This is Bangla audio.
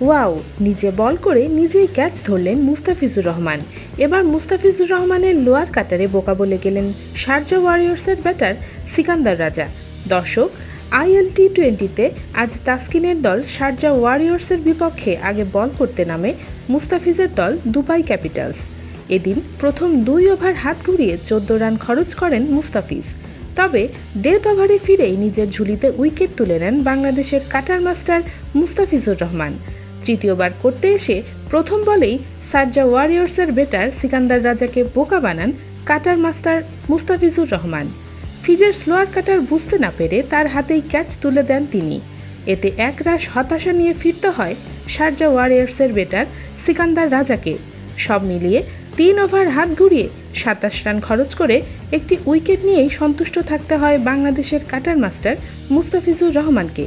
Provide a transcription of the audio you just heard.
ওয়াও নিজে বল করে নিজেই ক্যাচ ধরলেন মুস্তাফিজুর রহমান। এবার মুস্তাফিজুর রহমানের লোয়ার কাটারে বোকা বলে গেলেন শারজা ওয়ারিয়র্সের ব্যাটার সিকান্দার রাজা। দর্শক আইএল টি টোয়েন্টিতে আজ তাসকিনের দল শারজা ওয়ারিয়র্সের বিপক্ষে আগে বল করতে নামে মুস্তাফিজের দল দুবাই ক্যাপিটালস এদিন প্রথম দুই ওভার হাত ঘুরিয়ে চোদ্দ রান খরচ করেন মুস্তাফিজ। তবে ডেথ ওভারে ফিরেই নিজের ঝুলিতে উইকেট তুলে নেন বাংলাদেশের কাটার মাস্টার মুস্তাফিজুর রহমান। তৃতীয়বার করতে এসে প্রথম বলেই সার্জা ওয়ারিয়র্সের বেটার সিকান্দার রাজাকে বোকা বানান কাটার মাস্টার মুস্তাফিজুর রহমান। ফিজের স্লোয়ার কাটার বুঝতে না পেরে তার হাতেই ক্যাচ তুলে দেন তিনি। এতে এক একরাশ হতাশা নিয়ে ফিরতে হয় শারজা ওয়ারিয়ার্সের বেটার সিকান্দার রাজাকে। সব মিলিয়ে তিন ওভার হাত ঘুরিয়ে সাতাশ রান খরচ করে একটি উইকেট নিয়েই সন্তুষ্ট থাকতে হয় বাংলাদেশের কাটার মাস্টার মুস্তাফিজুর রহমানকে।